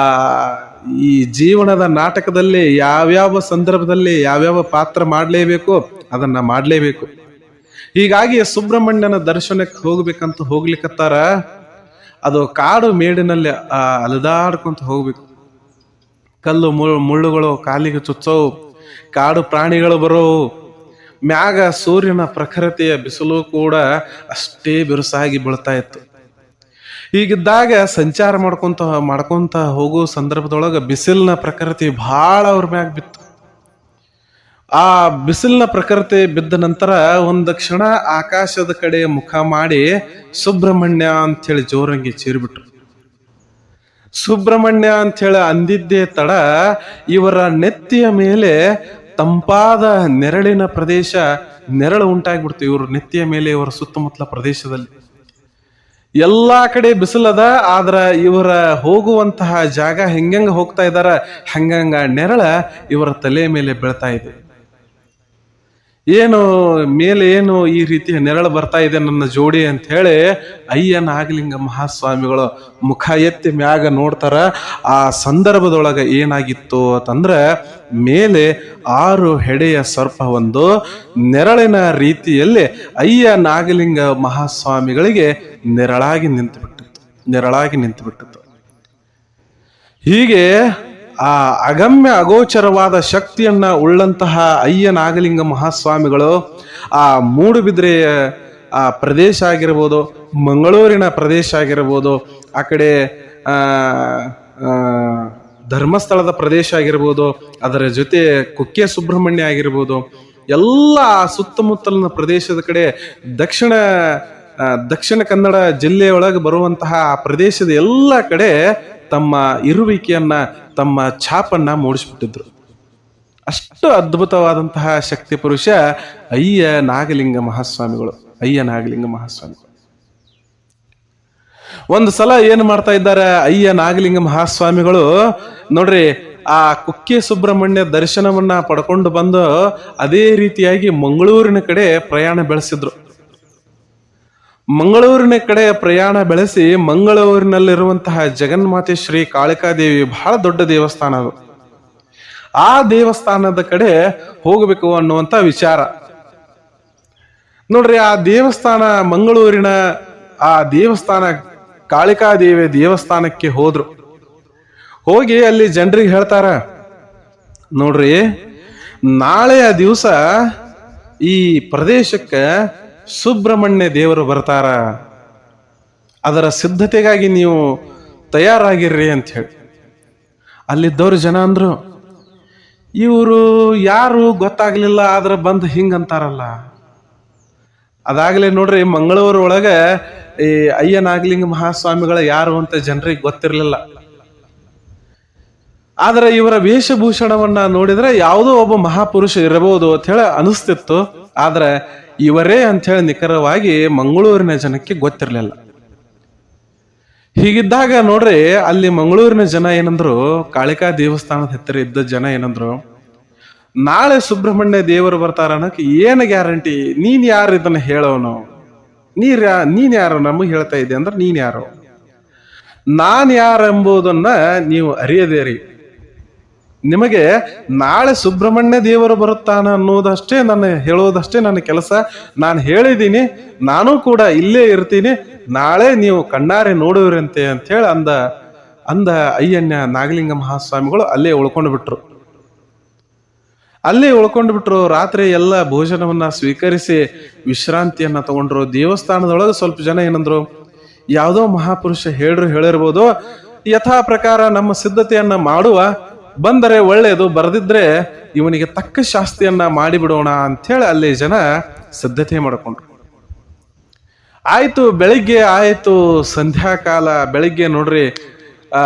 ಈ ಜೀವನದ ನಾಟಕದಲ್ಲಿ ಯಾವ್ಯಾವ ಸಂದರ್ಭದಲ್ಲಿ ಯಾವ್ಯಾವ ಪಾತ್ರ ಮಾಡಲೇಬೇಕು, ಅದನ್ನ ಮಾಡಲೇಬೇಕು. ಹೀಗಾಗಿ ಸುಬ್ರಹ್ಮಣ್ಯನ ದರ್ಶನಕ್ಕೆ ಹೋಗ್ಬೇಕಂತ ಹೋಗ್ಲಿಕ್ಕತ್ತಾರ ಅದು ಕಾಡು ಮೇಡಿನಲ್ಲಿ ಅಲದಾಡ್ಕೊಂತ ಹೋಗ್ಬೇಕು. ಕಲ್ಲು ಮುಳ್ಳು ಮುಳ್ಳುಗಳು ಕಾಲಿಗೆ ಚುಚ್ಚವು, ಕಾಡು ಪ್ರಾಣಿಗಳು ಬರೋವು. ಮ್ಯಾಗ ಸೂರ್ಯನ ಪ್ರಖರತೆಯ ಬಿಸಿಲು ಕೂಡ ಅಷ್ಟೇ ಬಿರುಸಾಗಿ ಬೀಳ್ತಾ ಇತ್ತು. ಹೀಗಿದ್ದಾಗ ಸಂಚಾರ ಮಾಡ್ಕೊಂತ ಮಾಡ್ಕೊಂತ ಹೋಗೋ ಸಂದರ್ಭದೊಳಗೆ ಬಿಸಿಲಿನ ಪ್ರಕೃತಿ ಬಹಳ ಅವ್ರ ಮ್ಯಾಗ ಬಿತ್ತು. ಆ ಬಿಸಿಲಿನ ಪ್ರಕೃತಿ ಬಿದ್ದ ನಂತರ ಒಂದು ಕ್ಷಣ ಆಕಾಶದ ಕಡೆ ಮುಖ ಮಾಡಿ ಸುಬ್ರಹ್ಮಣ್ಯ ಅಂಥೇಳಿ ಜೋರಂಗಿ ಚೀರ್ಬಿಟ್ರು. ಸುಬ್ರಹ್ಮಣ್ಯ ಅಂಥೇಳಿ ಅಂದಿದ್ದೇ ತಡ ಇವರ ನೆತ್ತಿಯ ಮೇಲೆ ತಂಪಾದ ನೆರಳಿನ ಪ್ರದೇಶ ನೆರಳು ಉಂಟಾಗ್ಬಿಡ್ತು ಇವರು, ನೆತ್ತಿಯ ಮೇಲೆ ಇವರ ಸುತ್ತಮುತ್ತಲ ಪ್ರದೇಶದಲ್ಲಿ. ಎಲ್ಲಾ ಕಡೆ ಬಿಸಿಲದ ಆದ್ರ ಇವರ ಹೋಗುವಂತಹ ಜಾಗ ಹೆಂಗಂಗ ಹೋಗ್ತಾ ಇದಾರ, ಹಂಗಂಗ ನೆರಳ ಇವರ ತಲೆ ಮೇಲೆ ಬೀಳ್ತಾ ಇದೆ. ಏನು ಮೇಲೆ ಏನು ಈ ರೀತಿಯ ನೆರಳು ಬರ್ತಾ ಇದೆ ನನ್ನ ಜೋಡಿ ಅಂತ ಹೇಳಿ ಅಯ್ಯ ನಾಗಲಿಂಗ ಮಹಾಸ್ವಾಮಿಗಳು ಮುಖ ಎತ್ತಿ ಮ್ಯಾಗ ನೋಡ್ತಾರ. ಆ ಸಂದರ್ಭದೊಳಗೆ ಏನಾಗಿತ್ತು ಅಂತಂದ್ರೆ ಮೇಲೆ ಆರು ಹೆಡೆಯ ಸರ್ಪ ಒಂದು ನೆರಳಿನ ರೀತಿಯಲ್ಲಿ ಅಯ್ಯ ನಾಗಲಿಂಗ ಮಹಾಸ್ವಾಮಿಗಳಿಗೆ ನೆರಳಾಗಿ ನಿಂತು ಬಿಟ್ಟಿತ್ತು ನೆರಳಾಗಿ ನಿಂತು ಬಿಟ್ಟಿತ್ತು ಹೀಗೆ ಆ ಅಗಮ್ಯ ಅಗೋಚರವಾದ ಶಕ್ತಿಯನ್ನ ಉಳ್ಳಂತಹ ಅಯ್ಯ ನಾಗಲಿಂಗ ಮಹಾಸ್ವಾಮಿಗಳು ಆ ಮೂಡುಬಿದ್ರೆಯ, ಆ ಪ್ರದೇಶ ಆಗಿರ್ಬೋದು, ಮಂಗಳೂರಿನ ಪ್ರದೇಶ ಆಗಿರ್ಬೋದು, ಆ ಕಡೆ ಧರ್ಮಸ್ಥಳದ ಪ್ರದೇಶ ಆಗಿರ್ಬೋದು, ಅದರ ಜೊತೆ ಕುಕ್ಕೆ ಸುಬ್ರಹ್ಮಣ್ಯ ಆಗಿರ್ಬೋದು, ಎಲ್ಲ ಸುತ್ತಮುತ್ತಲಿನ ಪ್ರದೇಶದ ಕಡೆ ದಕ್ಷಿಣ ದಕ್ಷಿಣ ಕನ್ನಡ ಜಿಲ್ಲೆಯೊಳಗೆ ಬರುವಂತಹ ಪ್ರದೇಶದ ಎಲ್ಲ ಕಡೆ ತಮ್ಮ ಇರುವಿಕೆಯನ್ನ, ತಮ್ಮ ಛಾಪನ್ನ ಮೂಡಿಸ್ಬಿಟ್ಟಿದ್ರು. ಅಷ್ಟು ಅದ್ಭುತವಾದಂತಹ ಶಕ್ತಿ ಪುರುಷ ಅಯ್ಯ ನಾಗಲಿಂಗ ಮಹಾಸ್ವಾಮಿಗಳು, ಅಯ್ಯ ನಾಗಲಿಂಗ ಮಹಾಸ್ವಾಮಿಗಳು. ಒಂದು ಸಲ ಏನು ಮಾಡ್ತಾ ಇದ್ದಾರೆ ಅಯ್ಯ ನಾಗಲಿಂಗ ಮಹಾಸ್ವಾಮಿಗಳು? ನೋಡ್ರಿ, ಆ ಕುಕ್ಕೆ ಸುಬ್ರಹ್ಮಣ್ಯ ದರ್ಶನವನ್ನ ಪಡ್ಕೊಂಡು ಬಂದು ಅದೇ ರೀತಿಯಾಗಿ ಮಂಗಳೂರಿನ ಕಡೆ ಪ್ರಯಾಣ ಬೆಳೆಸಿದ್ರು. ಮಂಗಳೂರಿನ ಕಡೆ ಪ್ರಯಾಣ ಬೆಳೆಸಿ ಮಂಗಳೂರಿನಲ್ಲಿರುವಂತಹ ಜಗನ್ಮಾತೆ ಶ್ರೀ ಕಾಳಿಕಾದೇವಿ ಬಹಳ ದೊಡ್ಡ ದೇವಸ್ಥಾನ ಅದು. ಆ ದೇವಸ್ಥಾನದ ಕಡೆ ಹೋಗಬೇಕು ಅನ್ನುವಂತ ವಿಚಾರ. ನೋಡ್ರಿ, ಆ ದೇವಸ್ಥಾನ ಮಂಗಳೂರಿನ ಆ ದೇವಸ್ಥಾನ ಕಾಳಿಕಾದೇವಿ ದೇವಸ್ಥಾನಕ್ಕೆ ಹೋದ್ರು. ಹೋಗಿ ಅಲ್ಲಿ ಜನರಿಗೆ ಹೇಳ್ತಾರ, ನೋಡ್ರಿ, ನಾಳೆಯ ದಿವಸ ಈ ಪ್ರದೇಶಕ್ಕೆ ಸುಬ್ರಹ್ಮಣ್ಯ ದೇವರು ಬರ್ತಾರ, ಅದರ ಸಿದ್ಧತೆಗಾಗಿ ನೀವು ತಯಾರಾಗಿರ್ರಿ ಅಂತ ಹೇಳಿ. ಅಲ್ಲಿದ್ದವ್ರು ಜನ ಅಂದ್ರು, ಇವರು ಯಾರು ಗೊತ್ತಾಗ್ಲಿಲ್ಲ, ಆದ್ರೆ ಬಂದು ಹಿಂಗಂತಾರಲ್ಲ ಅದಾಗಲೇ ನೋಡ್ರಿ, ಮಂಗಳೂರು ಒಳಗೆ ಈ ಅಯ್ಯನಾಗ್ಲಿಂಗ ಮಹಾಸ್ವಾಮಿಗಳ ಯಾರು ಅಂತ ಜನರಿಗೆ ಗೊತ್ತಿರಲಿಲ್ಲ. ಆದ್ರೆ ಇವರ ವೇಷಭೂಷಣವನ್ನ ನೋಡಿದ್ರೆ ಯಾವುದೋ ಒಬ್ಬ ಮಹಾಪುರುಷ ಇರಬಹುದು ಅಂತ ಹೇಳಿ ಅನಿಸ್ತಿತ್ತು. ಆದ್ರೆ ಇವರೇ ಅಂತ ಹೇಳಿ ನಿಖರವಾಗಿ ಮಂಗಳೂರಿನ ಜನಕ್ಕೆ ಗೊತ್ತಿರಲಿಲ್ಲ. ಹೀಗಿದ್ದಾಗ ನೋಡ್ರಿ, ಅಲ್ಲಿ ಮಂಗಳೂರಿನ ಜನ ಏನಂದ್ರು, ಕಾಳಿಕಾ ದೇವಸ್ಥಾನದ ಹತ್ತಿರ ಇದ್ದ ಜನ ಏನಂದ್ರು, ನಾಳೆ ಸುಬ್ರಹ್ಮಣ್ಯ ದೇವರು ಬರ್ತಾರ ಅನ್ನೋಕೆ ಏನು ಗ್ಯಾರಂಟಿ? ನೀನ್ ಯಾರು ಇದನ್ನ ಹೇಳೋನು? ನೀರ್ ನೀನ್ ಯಾರು? ನಮಗೆ ಹೇಳ್ತಾ ಇದ್ದೆ ಅಂದ್ರೆ ನೀನ್ ಯಾರು? ನಾನ್ ಯಾರೆಂಬುದನ್ನ ನೀವು ಅರಿಯದೇರಿ ನಿಮಗೆ ನಾಳೆ ಸುಬ್ರಹ್ಮಣ್ಯ ದೇವರು ಬರುತ್ತಾನ ಅನ್ನೋದಷ್ಟೇ ನನ್ನ ಹೇಳೋದಷ್ಟೇ ನನ್ನ ಕೆಲಸ. ನಾನು ಹೇಳಿದ್ದೀನಿ ನಾನು ಕೂಡ ಇಲ್ಲೇ ಇರ್ತೀನಿ. ನಾಳೆ ನೀವು ಕಣ್ಣಾರೆ ನೋಡುವಿರಂತೆ ಅಂತ ಹೇಳಿ ಅಂದ ಅಂದ ಅಯ್ಯಣ್ಯ ನಾಗಲಿಂಗ ಮಹಾಸ್ವಾಮಿಗಳು ಅಲ್ಲೇ ಉಳ್ಕೊಂಡು ಬಿಟ್ರು. ಅಲ್ಲೇ ಉಳ್ಕೊಂಡು ಬಿಟ್ರು, ರಾತ್ರಿ ಎಲ್ಲ ಭೋಜನವನ್ನ ಸ್ವೀಕರಿಸಿ ವಿಶ್ರಾಂತಿಯನ್ನ ತಗೊಂಡ್ರು. ದೇವಸ್ಥಾನದೊಳಗೆ ಸ್ವಲ್ಪ ಜನ ಏನಂದ್ರು, ಯಾವುದೋ ಮಹಾಪುರುಷ ಹೇಳ್ರು ಹೇಳಿರ್ಬೋದು, ಯಥಾ ಪ್ರಕಾರ ನಮ್ಮ ಸಿದ್ಧತೆಯನ್ನ ಮಾಡುವ ಬಂದರೆ ಒಳ್ಳೆಯದು, ಬರದಿದ್ರೆ ಇವನಿಗೆ ತಕ್ಕ ಶಾಸ್ತಿಯನ್ನ ಮಾಡಿಬಿಡೋಣ ಅಂಥೇಳಿ ಅಲ್ಲಿ ಜನ ಸಿದ್ಧತೆ ಮಾಡಿಕೊಂಡ್ರು. ಆಯಿತು, ಬೆಳಿಗ್ಗೆ ಆಯಿತು, ಸಂಧ್ಯಾಕಾಲ, ಬೆಳಿಗ್ಗೆ ನೋಡ್ರಿ, ಆ,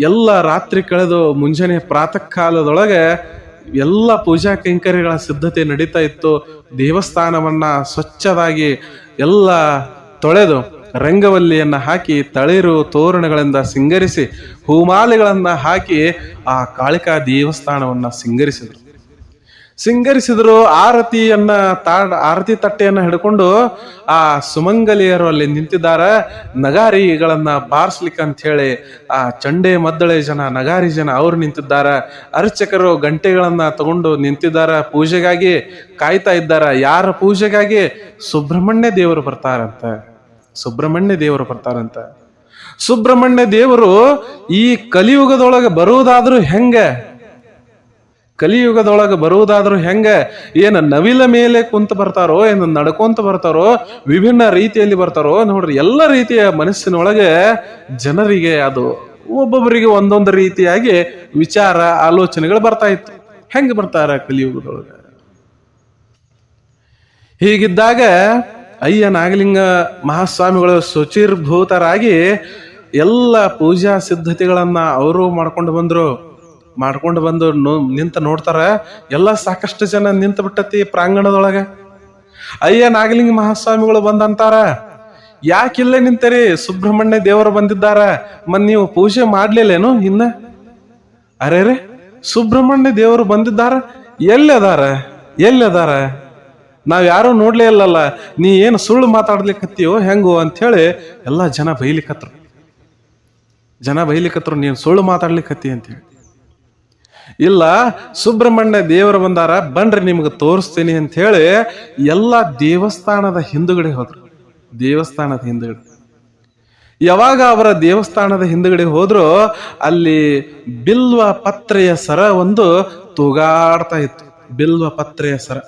ಎಲ್ಲ ರಾತ್ರಿ ಕಳೆದು ಮುಂಜಾನೆ ಪ್ರಾತಃ ಕಾಲದೊಳಗೆ ಎಲ್ಲ ಪೂಜಾ ಕೈಂಕರ್ಯಗಳ ಸಿದ್ಧತೆ ನಡೀತಾ ಇತ್ತು. ದೇವಸ್ಥಾನವನ್ನ ಸ್ವಚ್ಛವಾಗಿ ಎಲ್ಲ ತೊಳೆದು ರಂಗವಲ್ಲಿಯನ್ನ ಹಾಕಿ ತಳಿರು ತೋರಣಗಳಿಂದ ಸಿಂಗರಿಸಿ ಹೂಮಾಲೆಗಳನ್ನು ಹಾಕಿ ಆ ಕಾಳಿಕಾ ದೇವಸ್ಥಾನವನ್ನ ಸಿಂಗರಿಸಿದ್ರು. ಸಿಂಗರಿಸಿದ್ರು ಆರತಿಯನ್ನ ತಾ ಆರತಿ ತಟ್ಟೆಯನ್ನ ಹಿಡ್ಕೊಂಡು ಆ ಸುಮಂಗಲಿಯರು ಅಲ್ಲಿ ನಿಂತಿದ್ದಾರ. ನಗಾರಿಗಳನ್ನ ಬಾರಿಸ್ಲಿಕ್ಕೆ ಅಂತ ಹೇಳಿ ಆ ಚಂಡೆ ಮದ್ದಳೆ ಜನ, ನಗಾರಿ ಜನ ಅವ್ರು ನಿಂತಿದ್ದಾರೆ. ಅರ್ಚಕರು ಗಂಟೆಗಳನ್ನ ತಗೊಂಡು ನಿಂತಿದ್ದಾರ. ಪೂಜೆಗಾಗಿ ಕಾಯ್ತಾ ಇದ್ದಾರ. ಯಾರ ಪೂಜೆಗಾಗಿ? ಸುಬ್ರಹ್ಮಣ್ಯ ದೇವರು ಬರ್ತಾರಂತ. ಸುಬ್ರಹ್ಮಣ್ಯ ದೇವರು ಬರ್ತಾರಂತ. ಸುಬ್ರಹ್ಮಣ್ಯ ದೇವರು ಈ ಕಲಿಯುಗದೊಳಗೆ ಬರುವುದಾದ್ರೂ ಹೆಂಗೆ? ಕಲಿಯುಗದೊಳಗೆ ಬರುವುದಾದ್ರೂ ಹೆಂಗೆ? ಏನು ನವಿಲ ಮೇಲೆ ಕುಂತ ಬರ್ತಾರೋ, ಏನು ನಡ್ಕೊಂತ ಬರ್ತಾರೋ, ವಿಭಿನ್ನ ರೀತಿಯಲ್ಲಿ ಬರ್ತಾರೋ, ನೋಡ್ರಿ, ಎಲ್ಲ ರೀತಿಯ ಮನಸ್ಸಿನೊಳಗೆ ಜನರಿಗೆ ಅದು ಒಬ್ಬೊಬ್ಬರಿಗೆ ಒಂದೊಂದು ರೀತಿಯಾಗಿ ವಿಚಾರ, ಆಲೋಚನೆಗಳು ಬರ್ತಾ ಇತ್ತು. ಹೆಂಗೆ ಬರ್ತಾರ ಕಲಿಯುಗದೊಳಗೆ? ಹೀಗಿದ್ದಾಗ ಅಯ್ಯ ನಾಗಲಿಂಗ ಮಹಾಸ್ವಾಮಿಗಳು ಶುಚಿರ್ಭೂತರಾಗಿ ಎಲ್ಲ ಪೂಜಾ ಸಿದ್ಧತೆಗಳನ್ನ ಅವರು ಮಾಡ್ಕೊಂಡು ಬಂದ್ರು. ಮಾಡ್ಕೊಂಡು ಬಂದು ನಿಂತ ನೋಡ್ತಾರ, ಎಲ್ಲ ಸಾಕಷ್ಟು ಜನ ನಿಂತ ಬಿಟ್ಟತಿ ಪ್ರಾಂಗಣದೊಳಗೆ. ಅಯ್ಯ ನಾಗಲಿಂಗ ಮಹಾಸ್ವಾಮಿಗಳು ಬಂದಂತಾರ ಯಾಕಿಲ್ಲೇ ನಿಂತರಿ? ಸುಬ್ರಹ್ಮಣ್ಯ ದೇವರು ಬಂದಿದ್ದಾರ, ಮತ್ ನೀವು ಪೂಜೆ ಮಾಡ್ಲಿಲ್ಲೇನು ಇನ್ನ? ಅರೆ ರೇ ಸುಬ್ರಹ್ಮಣ್ಯ ದೇವರು ಬಂದಿದ್ದಾರ, ಎಲ್ಲಿ ಅದಾರ? ಎಲ್ಲಿ ಅದಾರ? ನಾವ್ ಯಾರು ನೋಡ್ಲೇ ಇಲ್ಲಲ್ಲ, ನೀ ಏನು ಸುಳ್ಳು ಮಾತಾಡ್ಲಿಕ್ಕತ್ತೀಯೋ ಹೆಂಗೋ ಅಂಥೇಳಿ ಎಲ್ಲ ಜನ ಬೈಲಿಕತ್ರು. ಜನ ಬೈಲಿಕತ್ರು, ನೀನು ಸುಳ್ಳು ಮಾತಾಡ್ಲಿಕ್ಕತ್ತಿ ಅಂತೇಳಿ ಇಲ್ಲ, ಸುಬ್ರಹ್ಮಣ್ಯ ದೇವರು ಬಂದಾರ, ಬನ್ರಿ ನಿಮ್ಗೆ ತೋರಿಸ್ತೀನಿ ಅಂತ ಹೇಳಿ ಎಲ್ಲ ದೇವಸ್ಥಾನದ ಹಿಂದುಗಡೆ ಹೋದ್ರು. ದೇವಸ್ಥಾನದ ಹಿಂದುಗಡೆ. ಯಾವಾಗ ಅವರ ದೇವಸ್ಥಾನದ ಹಿಂದುಗಡೆ ಹೋದ್ರು, ಅಲ್ಲಿ ಬಿಲ್ವ ಪತ್ರೆಯ ಸರ ಒಂದು ತೂಗಾಡ್ತಾ ಇತ್ತು. ಬಿಲ್ವ ಪತ್ರೆಯ ಸರ.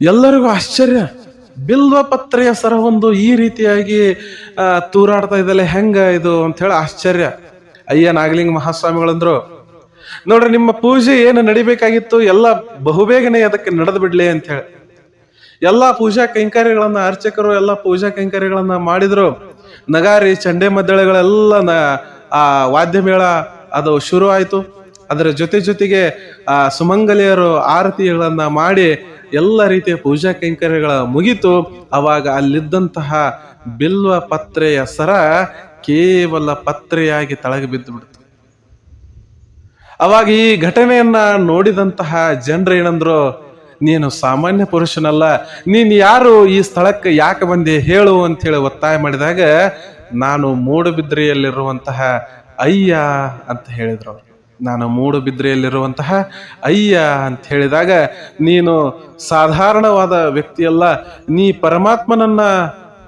ಎಲ್ಲರಿಗೂ ಆಶ್ಚರ್ಯ. ಬಿಲ್ವ ಪತ್ರೆಯ ಸರ ಒಂದು ಈ ರೀತಿಯಾಗಿ ತೂರಾಡ್ತಾ ಇದ್ದಲ್ಲ ಹೆಂಗ ಇದು ಅಂತ ಹೇಳಿ ಆಶ್ಚರ್ಯ. ಅಯ್ಯ ನಾಗಲಿಂಗ ಮಹಾಸ್ವಾಮಿಗಳಂದ್ರು, ನೋಡ್ರಿ ನಿಮ್ಮ ಪೂಜೆ ಏನು ನಡಿಬೇಕಾಗಿತ್ತು, ಎಲ್ಲ ಬಹುಬೇಗನೆ ಅದಕ್ಕೆ ನಡೆದು ಬಿಡ್ಲಿ ಅಂತ ಹೇಳಿ ಎಲ್ಲಾ ಪೂಜಾ ಕೈಂಕರ್ಯಗಳನ್ನ ಅರ್ಚಕರು, ಎಲ್ಲಾ ಪೂಜಾ ಕೈಂಕರ್ಯಗಳನ್ನ ಮಾಡಿದ್ರು. ನಗಾರಿ, ಚಂಡೆ ಮದ್ದಳೆಗಳೆಲ್ಲ ಆ ವಾದ್ಯ ಮೇಳ ಅದು ಶುರು ಆಯ್ತು ಅದರ ಜೊತೆ ಜೊತೆಗೆ, ಆ, ಸುಮಂಗಲಿಯರು ಆರತಿಗಳನ್ನ ಮಾಡಿ ಎಲ್ಲ ರೀತಿಯ ಪೂಜಾ ಕೈಂಕರ್ಯಗಳ ಮುಗಿತು, ಅವಾಗ ಅಲ್ಲಿದ್ದಂತಹ ಬಿಲ್ವ ಪತ್ರೆಯ ಸರ ಕೇವಲ ಪತ್ರೆಯಾಗಿ ತಳಗೆ ಬಿದ್ದು ಬಿಡ್ತು. ಅವಾಗ ಈ ಘಟನೆಯನ್ನ ನೋಡಿದಂತಹ ಜನರು ಏನಂದ್ರು, ನೀನು ಸಾಮಾನ್ಯ ಪುರುಷನಲ್ಲ, ನೀನು ಯಾರು? ಈ ಸ್ಥಳಕ್ಕೆ ಯಾಕೆ ಬಂದೆ? ಹೇಳು ಅಂತ ಹೇಳಿ ಒತ್ತಾಯ ಮಾಡಿದಾಗ, ನಾನು ಮೂಡುಬಿದ್ರೆಯಲ್ಲಿರುವಂತಹ ಅಯ್ಯ ಅಂತ ಹೇಳಿದ್ರು ಅವ್ರು. ನಾನು ಮೂಡುಬಿದ್ರೆಯಲ್ಲಿರುವಂತಹ ಅಯ್ಯ ಅಂತ ಹೇಳಿದಾಗ, ನೀನು ಸಾಧಾರಣವಾದ ವ್ಯಕ್ತಿಯಲ್ಲ, ನೀ ಪರಮಾತ್ಮನನ್ನ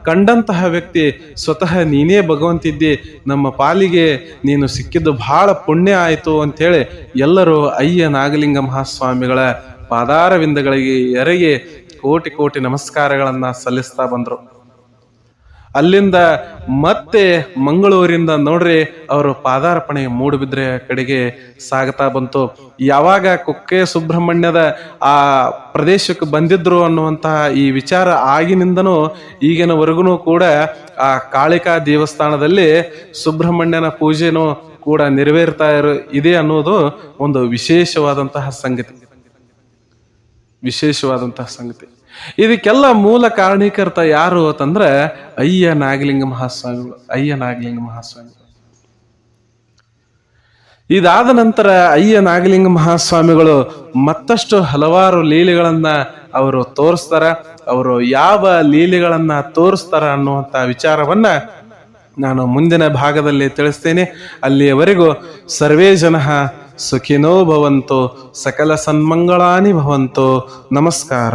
ಕಂಡಂತಹ ವ್ಯಕ್ತಿ, ಸ್ವತಃ ನೀನೇ ಭಗವಂತಿದ್ದಿ, ನಮ್ಮ ಪಾಲಿಗೆ ನೀನು ಸಿಕ್ಕಿದ್ದು ಬಹಳ ಪುಣ್ಯ ಆಯಿತು ಅಂತೇಳಿ ಎಲ್ಲರೂ ಅಯ್ಯ ನಾಗಲಿಂಗ ಮಹಾಸ್ವಾಮಿಗಳ ಪಾದಾರವಿಂದಗಳಿಗೆ ಎರಗಿ ಕೋಟಿ ಕೋಟಿ ನಮಸ್ಕಾರಗಳನ್ನು ಸಲ್ಲಿಸ್ತಾ ಬಂದ್ರು. ಅಲ್ಲಿಂದ ಮತ್ತೆ ಮಂಗಳೂರಿಂದ ನೋಡ್ರಿ ಅವರು ಪಾದಾರ್ಪಣೆ ಮೂಡುಬಿದ್ರೆ ಕಡೆಗೆ ಸಾಗತಾ ಬಂತು. ಯಾವಾಗ ಕುಕ್ಕೆ ಸುಬ್ರಹ್ಮಣ್ಯದ ಆ ಪ್ರದೇಶಕ್ಕೆ ಬಂದಿದ್ರು ಅನ್ನುವಂತಹ ಈ ವಿಚಾರ ಆಗಿನಿಂದನೂ ಈಗಿನವರೆಗೂ ಕೂಡ ಆ ಕಾಳಿಕಾ ದೇವಸ್ಥಾನದಲ್ಲಿ ಸುಬ್ರಹ್ಮಣ್ಯನ ಪೂಜೆನೂ ಕೂಡ ನೆರವೇರ್ತಾ ಇರೋ, ಇದೆ ಅನ್ನೋದು ಒಂದು ವಿಶೇಷವಾದಂತಹ ಸಂಗತಿ. ವಿಶೇಷವಾದಂತಹ ಸಂಗತಿ. ಇದಕ್ಕೆಲ್ಲ ಮೂಲ ಕಾರಣೀಕರ್ತ ಯಾರು ಅಂತಂದ್ರೆ ಅಯ್ಯ ನಾಗಲಿಂಗ ಮಹಾಸ್ವಾಮಿಗಳು, ಅಯ್ಯ ನಾಗಲಿಂಗ ಮಹಾಸ್ವಾಮಿಗಳು. ಇದಾದ ನಂತರ ಅಯ್ಯ ನಾಗಲಿಂಗ ಮಹಾಸ್ವಾಮಿಗಳು ಮತ್ತಷ್ಟು ಹಲವಾರು ಲೀಲೆಗಳನ್ನ ಅವರು ತೋರಿಸ್ತಾರ, ಅವರು ಯಾವ ಲೀಲೆಗಳನ್ನ ತೋರಿಸ್ತಾರ ಅನ್ನುವಂತ ವಿಚಾರವನ್ನ ನಾನು ಮುಂದಿನ ಭಾಗದಲ್ಲಿ ತಿಳಿಸ್ತೇನೆ. ಅಲ್ಲಿಯವರೆಗೂ ಸರ್ವೇ ಜನ ಸುಖಿನೋ ಭವಂತು, ಸಕಲ ಸನ್ಮಂಗಳಾನಿ ಭವಂತು. ನಮಸ್ಕಾರ.